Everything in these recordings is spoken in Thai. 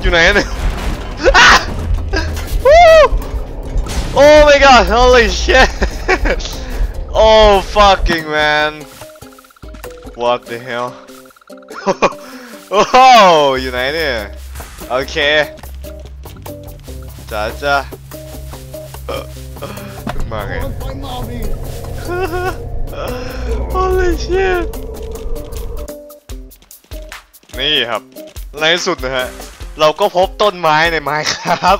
อยู่ไหนเนี่ยอะ Woo! Oh my god, holy shit! oh fucking man. What the hell? oh, อยู่ไหนเนี่ยโอเคจ้าจ้าเอ่อมาไง Holy shit นี่ครับ ในสุดนะฮะ เราก็พบต้นไม้ในไม้ครับ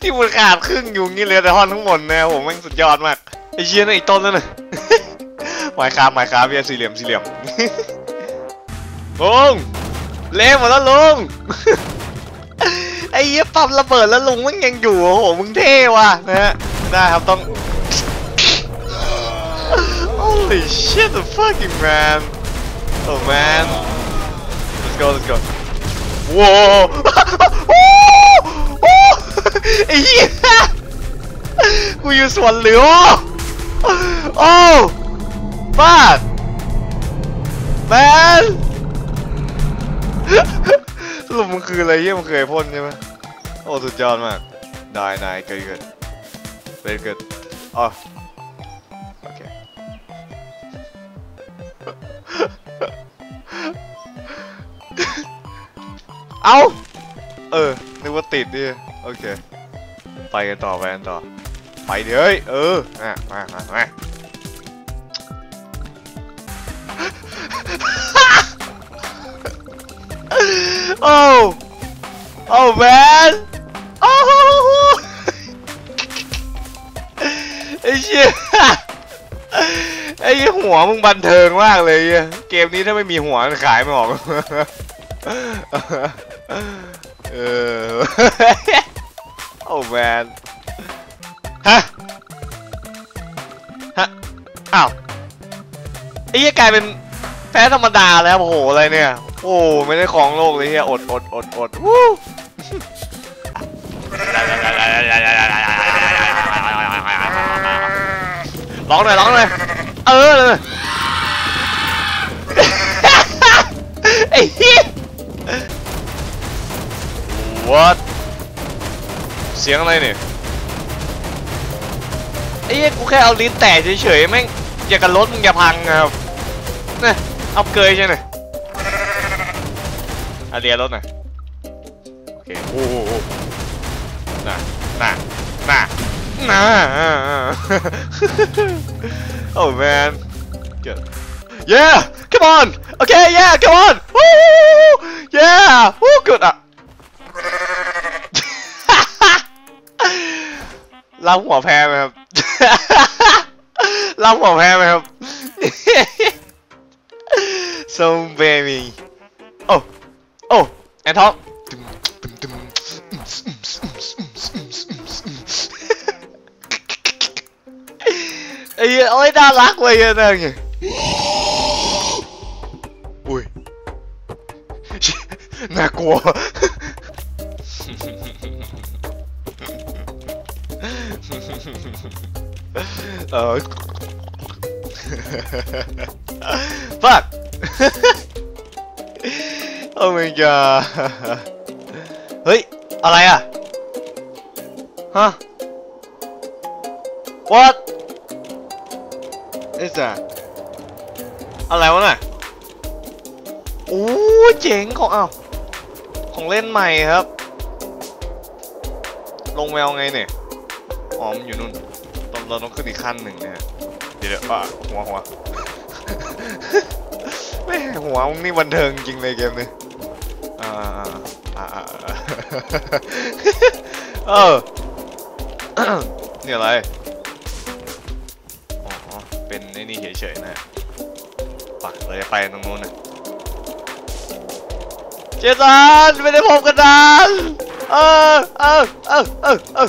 ที่มันขาดครึ่งอยู่งี้เลยแต่ท่อนทั้งหมดนะผมแม่งสุดยอดมากไอ้เชี่ยนั่นอีกต้นนั่นน่ะไม้ครับไม้ครับพี่สี่เหลี่ยมสี่เหลี่ยมลุงเละหมดแล้วลุงไอ้เหี้ยปั๊มระเบิดแล้วลุงมันยังอยู่โอ้โหมึงเท่ว่ะนะฮะได้ครับต้อง Holy shit the fucking man Oh man Let's go let's go ว้าวโอ้โอ้ไอ้เหี้ยกูอยู่สวนเหลือโอ้บ้าแมนสรุปมันคืออะไรเหี้ยมันเคยพ่นใช่ไหมโอ้สุดยอดมากได้นายเกิดเกิด very good อ๋อโอเค เอา เออ นึกว่าติดดิ โอเค ไปกันต่อ ไปกันต่อ ไปเดี๋ยวเฮ้ยเออมามามามาโอ้ โอ้แมนโอ้ไอ้เชี่ยไอ้หัวมึงบันเทิงมากเลย เกมนี้ถ้าไม่มีหัวขายไม่ออก เออโอ้แมนฮะ ฮะ อ้าวไอ้เหี้ยกลายเป็นแพ้ธรรมดาแล้วโอ้โห อะไรเนี่ย โอ้ไม่ได้ของโลกเลยเฮียอดอดอดอดวู้ร้องหน่อยร้องหน่อยเออ What เสียงอะไรเนี่ยไอ้เหี้ยกูแค่เอาลิ้นแตะเฉยๆแม่งอย่ากันรถมึงอย่าพังนะครับเนี่ยเอาเกยใช่ไหมอาเรียรถหน่อยโอเคโอ้โหน่ะน่ะน่ะน่ะ oh man good yeah come on okay yeah come on Woo! yeah Woo, good อะ รับหัวแพ้ไหมครับรับหัวแพ้ไหมครับ so baby โอ้โอ้แอนท็อปไอ้เหี้ย โอ้ยน่ารักเว้ยนั่นไงอุ้ยน่ากลัวเออ fuck oh my god เฮ้ย อะไรอะ ฮะ what is that อะไรวะน่ะโอ้เจ๋งของอ้าวของเล่นใหม่ครับ ลงแมวไงเนี่ย อ๋อมอยู่นู่นตองเราต้องขึ้นอีกขั้นหนึ่งเนะฮะเดี๋ยวอะหัวหัวแม่หัวมึงนี่บันเทิงจริงเลยเกมนี้อ่าอ่าอ่าอ่าเออนี่อะไรอ๋อเป็นไอ้นี่เฉยๆนะปะเราจะไปตรงนู้นนะเจสันไม่ได้พบกันนานเออเออเออเออ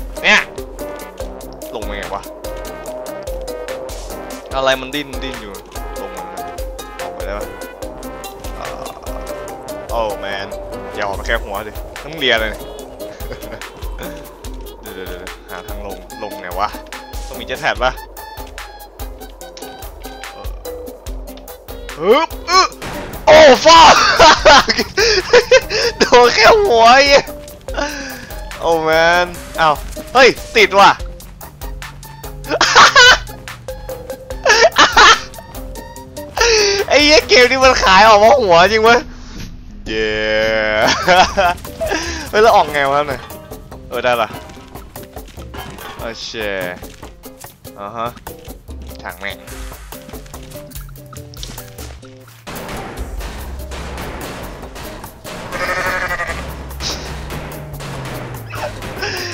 เนี่ย ลงมาไงวะ อะไรมันดิ้นดิ้นอยู่ ลงมาออกไปได้ปะโอ้แมน อย่าออกมาแค่หัวดิต้องเลียเลยเดี๋ยวเดี๋ยวหาทางลง ลงไงวะ ต้องมีเจ็ตแท็บปะเออฮึบอึ๊ะโอ้ฟ้าโดนแค่หัวไอ้เหี้ยโอ้แมนอ้าว เฮ้ย ติดว่ะ ไอ้เหี้ยเกมนี้มันขายออกมาหัวจริงเว้ยเย้เฮ้ยแล้วออกไงวะเนี่ยเออได้ละโอเคอ่าฮะถังแม่ง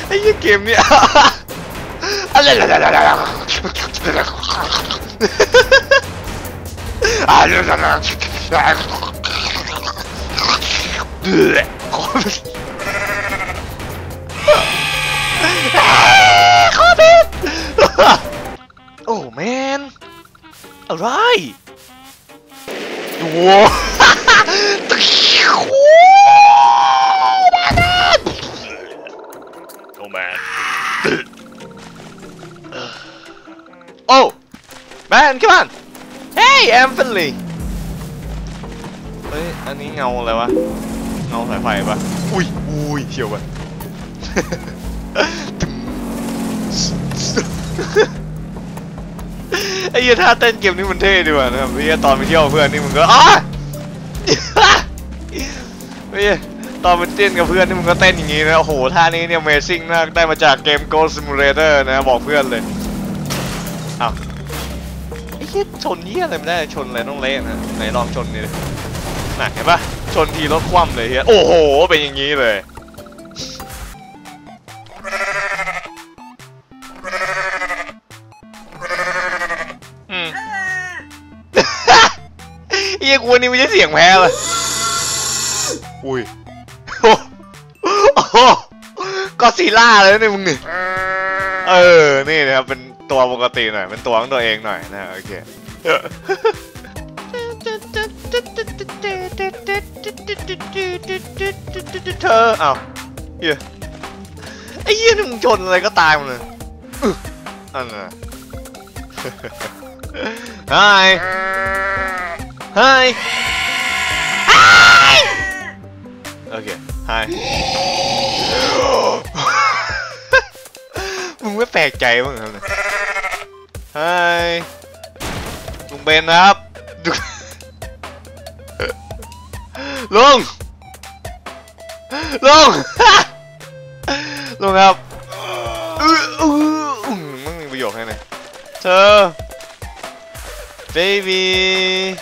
and you give me. oh man! Alright! Whoa! โอ้แมน come on hey I'm friendly เฮ้ย อันนี้เงาอะไรวะ เงาสายไฟปะอุ้ยอุ้ยเชียวปะไอ้เหี้ยท่าเต้นเกมนี้มันเท่ดีว่ะนะครับไอ้เหี้ยตอนไปเที่ยวเพื่อนนี่มึงก็อ้าไอ้เหี้ยตอนไปเต้นกับเพื่อนนี่มึงก็เต้นอย่างงี้นะ โอ้โห ท่านี้เนี่ย Amazing มาก ได้มาจากเกม Ghost Simulator นะ บอกเพื่อนเลย อ้าวไอ้เหี้ยชนเหี้ยอะไรไม่ได้ชนอะไรต้องเละนะไหนลองชนนี่ดิน่ะเห็นปะชนทีรถคว่ำเลยเฮียโอ้โห เป็นอย่างงี้เลยอืมเฮียกูนี่ไม่ใช่เสียงแพ้เลยอุ้ยโอ้โหก็ซีล่าเลยนี่มึงนี่เออ นี่นะครับเป็น ตัวปกติหน่อย เป็นตัวของตัวเองหน่อยนะโอเคเธออ้าวเฮียไอ้เหี้ยนี่มึงชนอะไรก็ตายหมดเลยอันน่ะ Hi Hi Hi โอเค Hi มึงไม่แปลกใจบ้างเหรอ hai. Cùng ben up luôn luôn luôn up mắng bị dột này này. Thơ baby.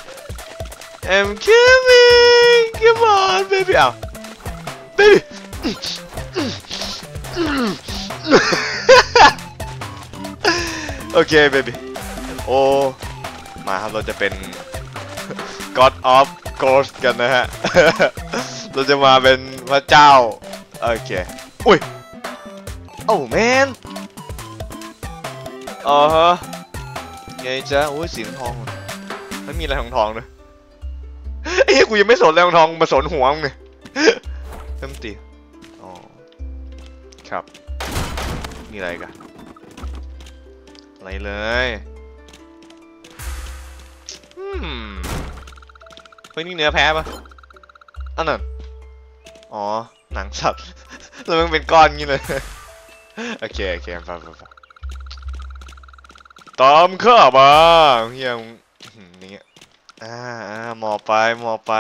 I'm coming come on baby à? Baby. โอเค baby โอ้มาครับเราจะเป็น God of Ghost กันนะฮะ เราจะมาเป็นพระเจ้า โอเค อุ้ย โอ้แมนอ๋อฮะไงจ๊ะโอ้ยสีทองไม่มีอะไรทองทองเลยเอ้กูยังไม่สนอะไรทองทองมาสนหัวมึงเนี่ยเต็มตีอ๋อ ครับ มีอะไรกัน อะไรเลยอืมเฮ้ยนี่เนื้อแพ้ปะอันนั้นอ๋อ หนังสัตว์แล้วมันเป็นก้อนงี้เลย โอเค โอเคฟังฟังฟังตามข้ามาเฮียมึงอื้อหืออย่างเงี้ยอ่าอ่าหมอไป หมอไป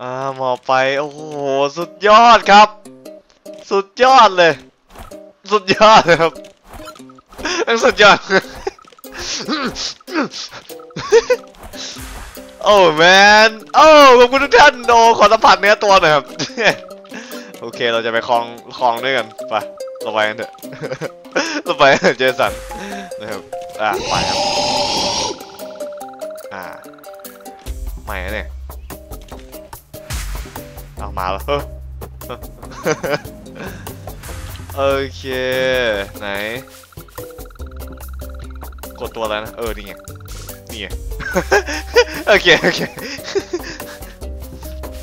อ่า หมอไป โอ้โห สุดยอดครับ สุดยอดเลย สุดยอดเลยครับ มันสุดยอด โอ้แมน โอ้ขอบคุณทุกท่านโดขอสัมผัสเนื้อตัวหน่อยครับ โอเคเราจะไปคลองคลองด้วยกัน ไป เราไปกันเถอะ เราไปเจสันนะครับ อะไปครับ อ่าใหม่เนี่ยเอามาแล้วโอเค ไหน กดตัวแล้วนะเออนี่ไงนี่ไงโอเคโอเค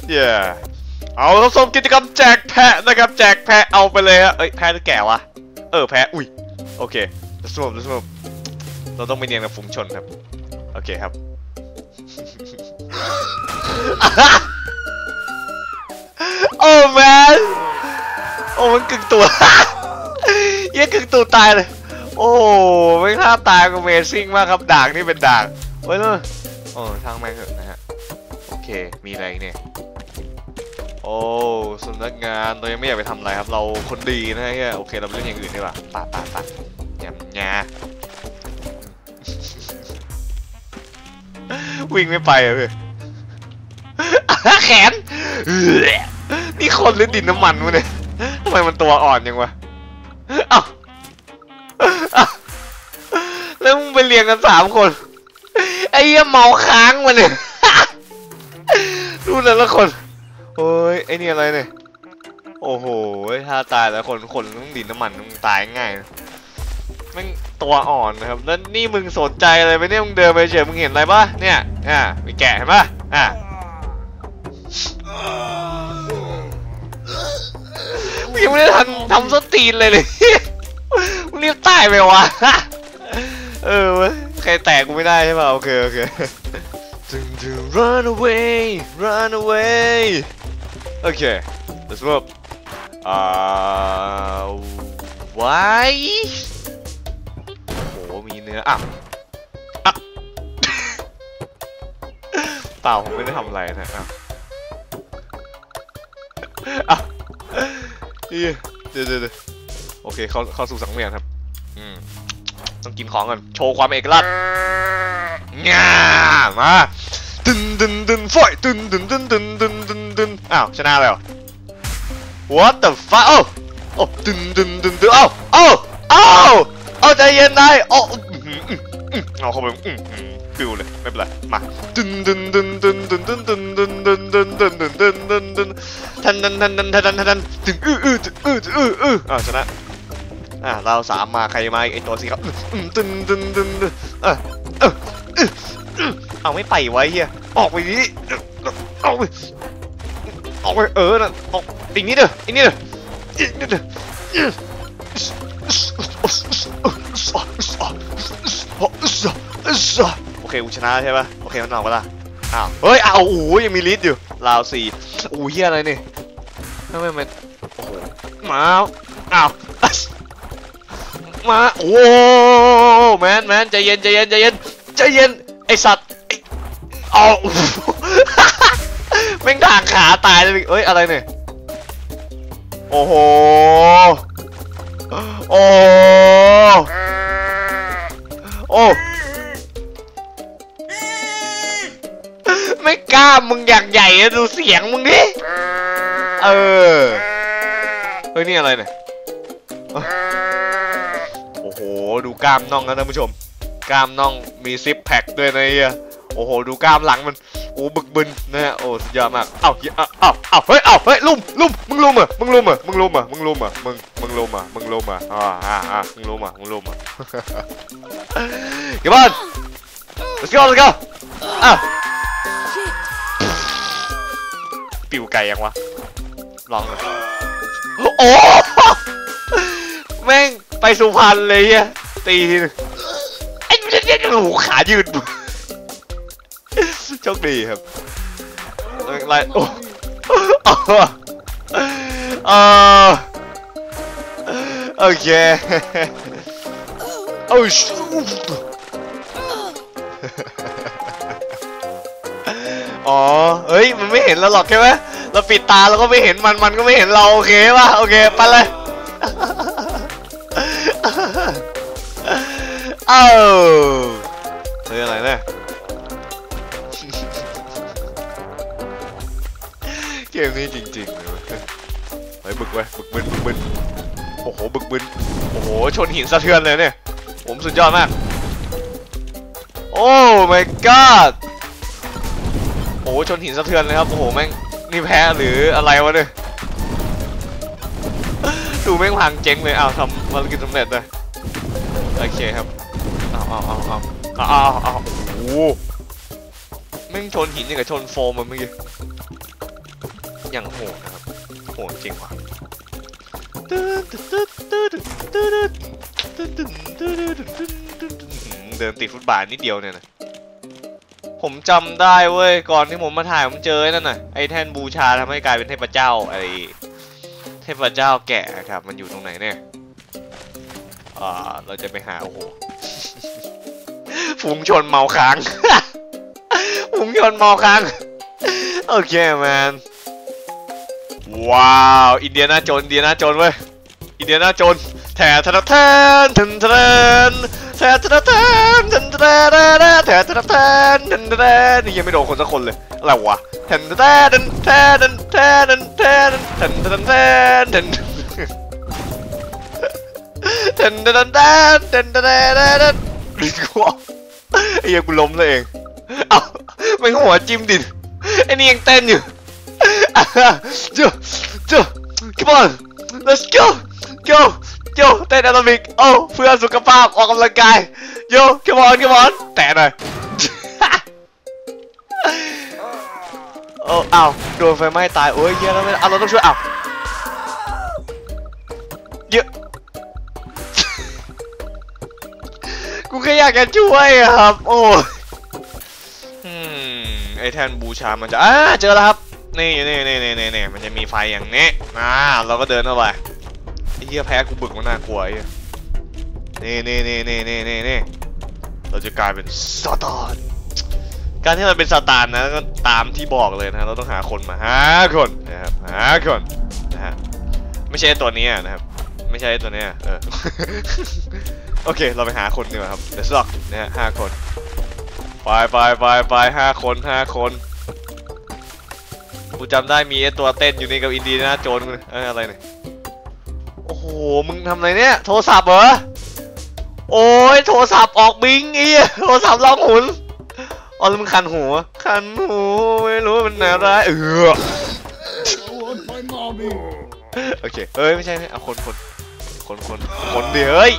เย้เอาครับชมกิจกรรมแจกแพะนะครับแจกแพะเอาไปเลยฮะเอ้ยแพะหรือแก่วะเออแพะอุ้ยโอเค let's move let's move เราต้องไปเนียนกับฝูงชนครับโอเคครับโอ้แมนโอ้มันกึ่งตัวเหี้ยกึ่งตัวตายเลย โอ้ไม่ท่าตายก็เมซิ่งมากครับด่างนี่เป็นด่างไว้เลยโอ้ทางแม่งเหอะนะฮะโอเคมีอะไรเนี่ยโอ้สำนักงานเรายังไม่อยากไปทำอะไรครับ เราคนดีนะฮะโอเคเราไปเล่นอย่างอื่นดีกว่าป่าป่าป่าแยมแยาวิ่งไม่ไปอะพี่แขน นี่คนหรือดินน้ำมันวะเนี่ยทำไมมันตัวอ่อนยังวะอ้าเอ้า แล้วมึงไปเรียงกันสามคน ไอ้เหี้ยเมาค้างมาเนี่ยดูแต่ละคน โอ้ยไอ้นี่อะไรเนี่ย โอ้โห ถ้าตายแล้วคนคนต้องดินน้ำมันมึงตายง่ายแม่งตัวอ่อนนะครับ แล้วนี่มึงสนใจอะไรไหมเนี่ยมึงเดินไปเฉยมึงเห็นอะไรปะเนี่ยอ่ามีแกะเห็นปะอ่ามึงยังไม่ได้ทันทำสตีนเลยเลย รีบตายไปวะ เออว้ยใครแตกกูไม่ได้ใช่ป่ะโอเคโอเคดึงดึง run away run away โอเค let's move อ่า why โหมีเนื้ออะอะเปล่าผมไม่ได้ทำอะไรนะอะอะเหี้เดี๋ยวเดี๋ยวเดี๋ยว โอเคเข้าเข้าสู่สังเวียนครับ อืมต้องกินของก่อนโชว์ความเอกลักษณ์ง่ามาตึนตึนตึนฟอยตึนตึนตึนตึนตึนตึนตึนอ้าวชนะแล้ว What the fuck โอ้โอ้ตึนตึนตึนตึนเอ้าเอ้าเอ้าเอาใจเย็นนายโอ้เอาเข้าไปอื้อหือปิวเลยไม่เป็นไรมาตึนตึนตึนตึนตึนตึนตึนตึนตึนตึนตึนตึนตึนตึนตึนทันทันทันทันทันทันทันตึงอื้ออื้ออื้ออื้ออื้ออ้าวชนะ อ่าเราสามมาใครมาไอตัวสีครับตึนตึนตึนตึนเออเออเอาไม่ไปไว้เฮียออกไปดิเอาไปออกไปเออนะออกอีกนิดเด้ออีกนิดเด้ออีกนิดเด้อโอเคกูชนะใช่ปะโอเคมันออกมาละอ้าวเฮ้ยอ้าวโอ้โหยังมีลิสอยู่ราวสี่โอ้ยเฮียอะไรนี่ทำไมมันโอ้โหมาอ้าว มาโอ้แมนแมนใจเย็นใจเย็นใจเย็นใจเย็นไอสัตว์ไอ้เอาแม่งทางขาตายเลยเอ้ยอะไรเนี่ยโอ้โหโอ้โอ้ไม่กล้ามึงอยางใหญ่ดูเสียงมึงดิเออเฮ้ยนี่อะไรเนี่ย โอ้โห ดูกล้ามน่องนะท่านผู้ชม กล้ามน่องมีซิปแพคด้วยนะเฮียโอ้โห ดูกล้ามหลังมัน โอ้บึกบึนนะฮะ โอ้สุดยอดมาก เอ้าเอ้าเอ้าเอ้าเฮ้ย เอ้าเฮ้ย ลุมลุมมึงลุมเหรอมึงลุมเหรอมึงลุมเหรอมึงลุมเหรอมึง มึงลุมเหรอมึงลุมเหรออ่าอ่าอ่ามึงลุมเหรอมึงลุมเหรอ Come on let's go let's go อ้าวปิวไกลยังวะ ลองเลยโอ้แม่ง ไปสุพรรณเลยเฮียตีทีนึงไอ้เหี้ยโอ้โหขายืดโชคดีครับอะไรโอ้เออโอเคโอ้ชอ๋อ เฮ้ย มันไม่เห็นเราหรอกใช่ไหมเราปิดตาเราก็ไม่เห็นมัน มันก็ไม่เห็นเรา โอเคป่ะ โอเค ไปเลย เอ้าเฮ้ยอะไรเนี่ยเกมนี้จริงๆเลยเฮ้ยบึกเว้บึกบึนบึกบึนโอ้โหบึกบึนโอ้โหชนหินสะเทือนเลยเนี่ยผมสุดยอดมากโอ้ my god โอ้ชนหินสะเทือนเลยครับโอ้โหแม่งนี่แพ้หรืออะไรวะเนี่ย แม่งพังเจ๊งเลยอ้าวทำภารกิจสำเร็จเลยโอเคครับเอาเอาเอาเอาเอาเอาเอาโอ้โหแม่งชนหินอย่างกับชนโฟมมันเมื่อกี้อย่างโหดนะครับโหดจริงว่ะเดินติดฟุตบาทนิดเดียวเนี่ยนะผมจำได้เว้ยก่อนที่ผมมาถ่ายผมเจอไอ้นั่นน่ะไอ้แท่นบูชาทำให้กลายเป็นเทพเจ้าไอ้ ทพเจ้าแกะครับ มันอยู่ตรงไหนเนี่ยอ่าเราจะไปหาโอ้โหฝูงชนเมาค้างฝูงชนเมาค้างโอเคแมนว้าว อินเดียนาโจนอินเดียนาโจนเว้ยอินเดียนาโจนแถทะแทนทันแทนแถทะแทนทันแทนแถทะแทนทันแทนยังไม่โดนคนสักคนเลยอะไรวะ แทนแทนแทนแทนแทนแทนแทนแทนแทนแทนแทนแทนแทนแทนแทนแทนแทนดิกูไอ้เหี้ยกูล้มเลยเองเอ้าไม่หัวจิ้มดิไอ้นี่ยังเต้นอยู่จูจู come on let's go go go เต้นแอโรบิกโอ้เพื่อสุขภาพออกกำลังกายโย come on come on แตะหน่อย โอ้อ้าวโดนไฟไหม้ตายโอ้ยเยอะแล้วไม่เอาเราต้องช่วยอ้าวเยอะกูแค่อยากจะช่วยครับ โอ้ยอืมไอแทนบูชามันจะอ่าเจอแล้วครับนี่นี่นี่นี่นี่มันจะมีไฟอย่างนี้อ่าเราก็เดินเข้าไปไอ้เหี้ยแพ้กูบึกมันน่ากลัวไอ้เยนี่นี่นี่นี่นี่นี่นี่เราจะกลายเป็นซาตาน การที่เราเป็นซาตานนะก็ตามที่บอกเลยนะเราต้องหาคนมาหาคนนะครับหาคนนะฮะไม่ใช่ตัวนี้นะครับ ไม่ใช่ตัวเนี้ยเออโอเค เราไปหาคนดีกว่าครับเดี๋ยวสอกนะฮะห้าคนไปไปไปไปห้าคนห้าคนกูจำได้มีไอตัวเต้นอยู่นี่กับอินดีนะโจนเอ้ยอะไรเนี่ยโอ้โหมึงทำอะไรเนี่ย โทรศัพท์เหรอโอ้ยโทรศัพท์ออกบิงอีโทรศัพท์ร้องหุน อ๋อแล้วมึงคันหูคันหูไม่รู้มันอะไรเออโอเคเอ้ยไม่ใช่ไม่เอาคนคนคนคนคนเดียวเฮ้ย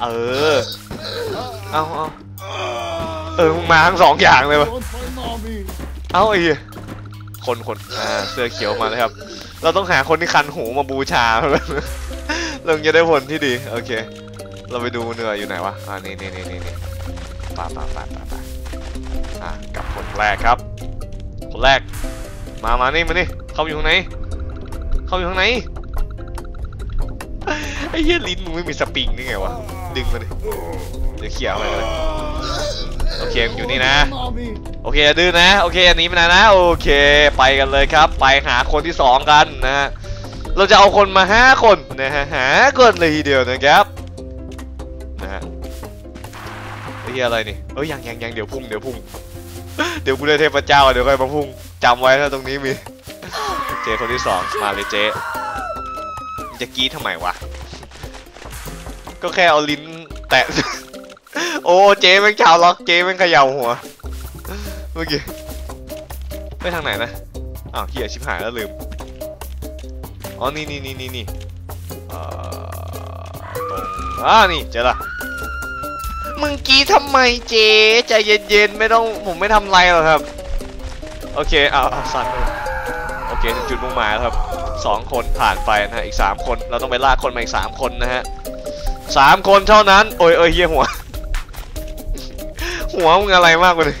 เออเอาเอาเออมึงมาทั้งสองอย่างเลยวะเอาไอ้คนคนอ่าเสื้อเขียวมาเลยครับ เราต้องหาคนที่คันหูมาบูชาเราจะได้ผลที่ดีโอเค เราไปดูเนื่ออยู่ไหนวะอ่านี่นี่นี่นี่นี่ป่าป่าป่าป่าป่า อะกับคนแรกครับ คนแรก มามานี่มานี่เข้าอยู่ข้างในเข้าอยู่ข้างในไอ้เหี้ยลิ้นมึงไม่มีสปริงนี่ไงวะ ดึงมาดิเดี๋ยวเขี่ยเข้าไปเลยโอเคมึงอยู่นี่นะ โอเคอย่าดื้อนะ โอเคอันนี้ไปนะนะ โอเค ไปกันเลยครับ ไปหาคนที่สองกันนะฮะ เราจะเอาคนมาห้าคนนะฮะหาคนเลยทีเดียวนะครับนะฮะ เหี้ยอะไรนี่เอ้ยยังยังยังเดี๋ยวพุ่งเดี๋ยวพุ่ง เดี๋ยวกูได้เทพเจ้าเดี๋ยวค่อยมาพุ่งจำไว้ถ้าตรงนี้มีเจคนที่สองมาเลยเจจะกี้ทำไมวะ ก็แค่เอาลิ้นแตะ โอ้เจ๊แม่งชาวล็อกเจ๊แม่งเขย่าหัว เมื่อกี้ไปทางไหนนะอ้าวเฮียชิบหายแล้วลืม อ๋อ นี่นี่นี่นี่นี่อ่อตรงอ่านี่เจอละ มึงกี้ทำไมเจ๊ใจเย็นๆไม่ต้องผมไม่ทำไรหรอกครับ โอเคเอาเอาสั่นโอเคถึงจุดมุ่งหมายแล้วครับสองคนผ่านไปนะฮะอีกสามคนเราต้องไปลากคนมาอีกสามคนนะฮะสามคนเท่านั้น โอ้ยโอ้ยเฮียหัว หัวมึงอะไรมากกว่านี้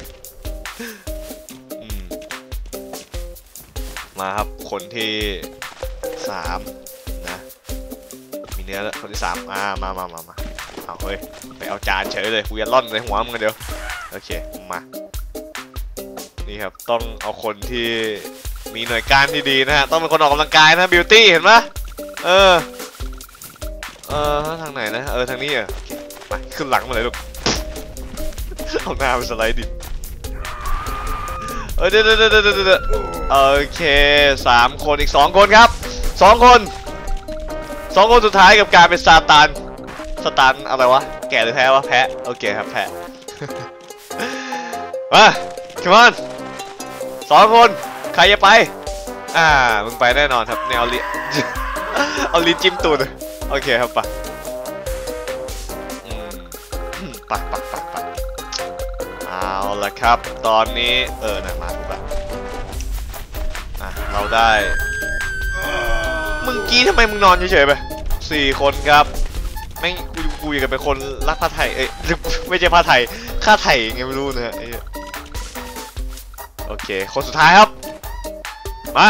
มมาครับคนที่สามนะมีเนื้อแล้วคนที่สามอ่ามามามามา เอาเฮ้ยไปเอาจานเฉยเลยกูจะล่อนในหัวมึงกันเดียวโอเคมานี่ครับต้องเอาคนที่มีหน่วยการที่ดีนะฮะต้องเป็นคนออกกำลังกายนะบิวตี้เห็นปะเออเออทางไหนนะเออทางนี้อะมาขึ้นหลังมาเลยลูกเอาหน้าไปสไลด์ดิเออเดี๋ยวเดี๋ยวเดี๋ยวเดี๋ยวเดี๋ยวโอเคสามคนอีกสองคนครับสองคนสองคนสุดท้ายกับการเป็นซาตาน ซาตานอะไรวะ แก่หรือแพ้วะ แพ้ โอเคครับ แพ้มา come on สองคน ใครจะไป อ่า มึงไปแน่นอนครับเนี่ยเอาลิ้นเอาลิจิ้มตูดโอเคครับปอืมไปไปไปไปเอาละครับ ตอนนี้ เออนะมาถูกละอะ เราได้ มึงกี้ทำไมมึงนอนเฉยๆไปสี่คนครับ ไม่งกูกูอยากจะเป็นคนรักผ้าไทยเอ้ยไม่ใช่ผ้าไทยค่าไทยไงไม่รู้นะฮะไอ้เหี้ยโอเค คนสุดท้ายครับ มา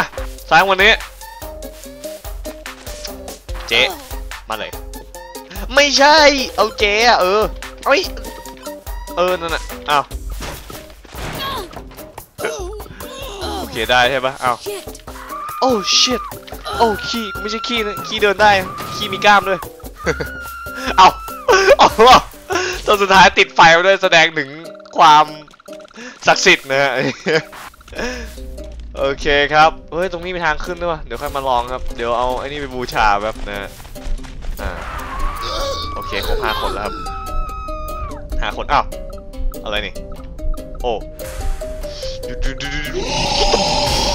สายวันนี้ เจ๊มาเลย ไม่ใช่ เอาเจ๊อะเออเอ้ยเออนั่นน่ะอ้าวโอเคได้ใช่ปะอ้าว Shit. โอ้ shit โอ้ขี้กูไม่ใช่ขี้นะขี้เดินได้ขี้มีกล้ามด้วย เอาเอาตอนสุดท้ายติดไฟด้วยแสดงถึงความศักดิ์สิทธิ์นะฮะโอเคครับ เฮ้ย ตรงนี้มีทางขึ้นด้วยวะเดี๋ยวค่อยมาลองครับ เดี๋ยวเอาไอ้นี่ไปบูชาแบบนะ อ่า โอเค ครบห้าคนแล้วครับห้าคน อ้าว อะไรนี่ โอ้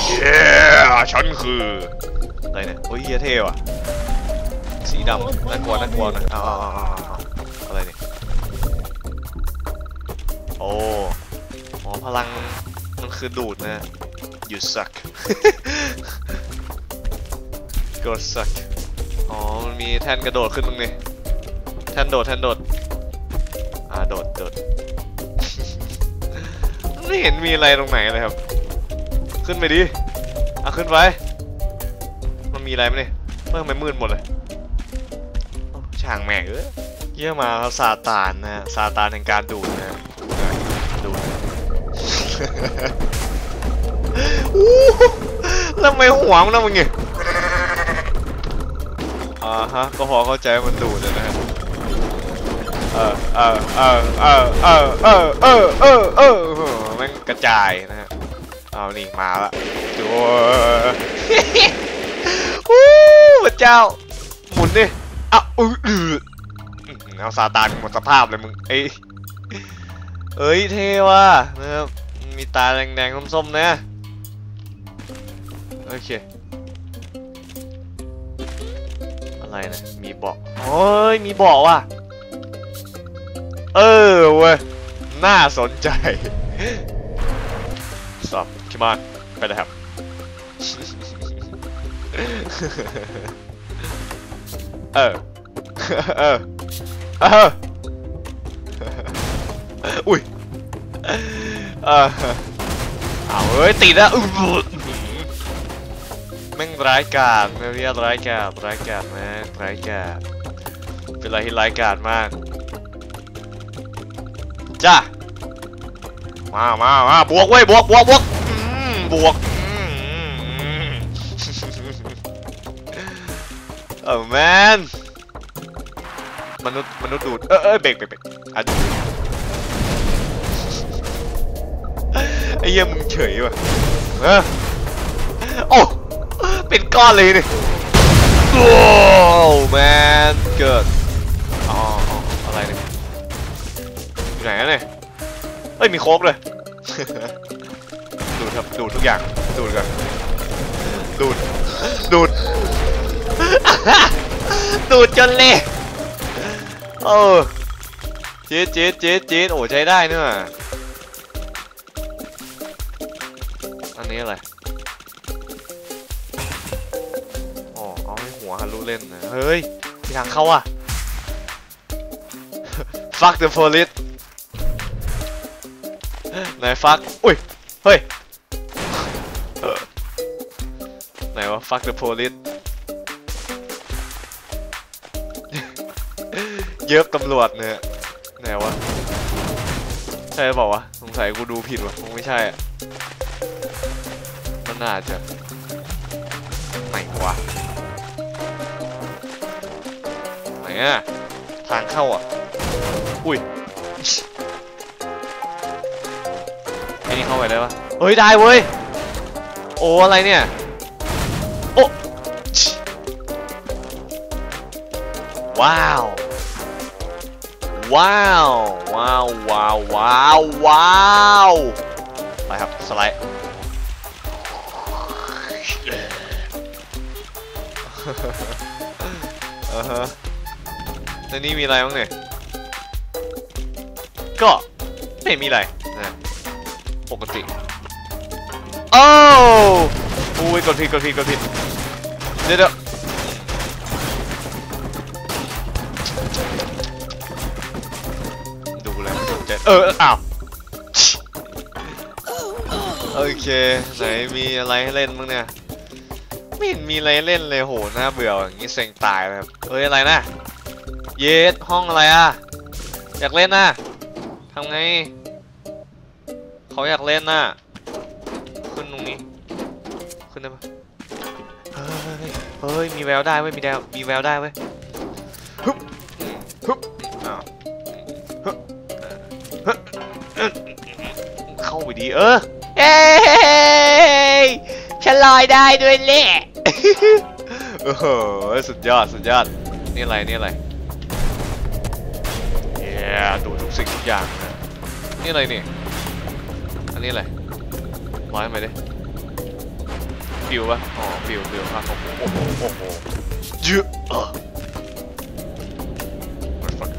เย้ฉันคือ อะไรเนี่ย โอ้ยเท่ว่ะ สีดำน่ากลัวน่ากลัวนะอ้าวอ้าวอ้าวอ้าวอะไรเนี่ยโอ้อ๋อพลังมันคือดูดนะ you suck go suck อ๋อมันมีแท่นกระโดดขึ้นตรงนี้แท่นโดดแท่นโดดอ่าโดดโดดไม่เห็นมีอะไรตรงไหนเลยครับ ขึ้นไปดิอะขึ้นไปมันมีอะไรไหมเนี่ยเมื่อทำไมมืดหมดเลย ช่างแม่งเอ้ยเยี่ยมาครับซาตานนะซาตานแห่งการดูดนะดูดอู้แล้วทำไมหัวมันนะมึงไงอ่าฮะก็พอเข้าใจว่ามันดูดเลยนะฮะเออเออเออเออเออเออเออเออเออแมันกระจายนะฮะเอานี่มาละดูวู้พระเจ้าหมุนดิ อืออือเอาซาตานหมดสภาพเลยมึง เอ้ยเอ้ยเท่ว่ะนะครับมีตาแดงๆส้มๆนะโอเค อะไรนะ มีเบาะโอ้ย มีเบาะว่ะ เออเว้ย น่าสนใจสอบคิมานไปเลยครับ เออ เออเอออุ้ยเออเอาเอ้ยติดแล้วแม่งร้ายกาจนะพี่ร้ายกาจร้ายกาจมากร้ายกาจเป็นอะไรที่ร้ายกาจมากจ้ามามามาบวกเว้ยบวกบวกบวกบวกอืมอืมอืมเออแมน มนุษย์มนุษย์ดูดเออเออเบรกเบรกเบรกอะดูไอ้เหี้ยมึงเฉยว่ะเออโอ้เป็นก้อนเลยนี่โอ้แมนเกิดอ๋ออ๋ออะไรเนี่ยอยู่ไหนอะเนี่ยเอ้ยมีโค้กเลยดูดครับดูดทุกอย่างดูดกันดูดดูดดูดจนเละ เออจี๊ดจี๊ดจี๊ดจี๊ดโอ้ใช้ได้เนี่ยอันนี้อะไรอ๋อเอาให้หัวฮัลลุเล่นนะเฮ้ยมีทางเข้าอะ fuck the police ไหน fuck อุ้ย เฮ้ย ไหนวะ fuck the police เย็บตำรวจเนี่ยไหนวะใช่เปล่าวะสงสัยกูดูผิดวะคงไม่ใช่อะมันน่าจะไหนวะไหนอะทางเข้าอะอุ้ยไอ้นี่เข้าไปได้ปะเฮ้ยได้เว้ยโอ้อะไรเนี่ยโอ้ว้าว ว้าว ว้าว ว้าว ว้าว ว้าวไปครับ สไลด์อ่าฮะในนี้มีอะไรบ้างเนี่ย ก็ไม่มีอะไรนะปกติ โอ้อุ้ยกดผิดกดผิดกดผิด เดี๋ยว เอออ้าวโอเคไหนมีอะไรให้เล่นบ้างเนี่ยไม่เห็นมีอะไรเล่นเลยโหน่าเบื่ออย่างนี้เซ็งตายเลยครับเฮ้ยอะไรนะเยสห้องอะไรอะอยากเล่นน่ะทำไงเขาอยากเล่นน่ะขึ้นตรงนี้ขึ้นได้ปะเฮ้ยเฮ้ยมีแววได้เว้ยมีแววมีแววได้เว้ย เข้าไปดีเออเอ้ยฉันลอยได้ด้วยแหละโอ้โหสุดยอดสุดยอดนี่อะไรนี่อะไรเย้ดูทุกสิ่งทุกอย่างนะนี่อะไรนี่อันนี้อะไรร้อยไปดิฟิวปะอ๋อฟิวฟิวครับโอ้โหโอ้โหเยอะอะ What the fuck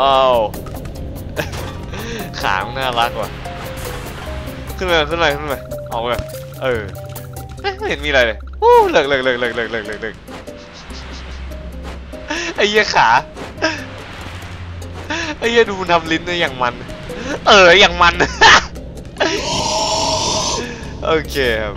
อ้าว ขานน่ารักว่ะ ขึ้นมาขึ้นมาขึ้นมาเอาไปเออเอ๊ะไม่เห็นมีอะไรเลยอู้เลิกเลิกเลิกเลิกเลิกเลิกเลิกเลิกไอ้เหี้ยขาไอ้เหี้ยดูทำลิ้นได้อย่างมัน เอออย่างมัน โอเคครับ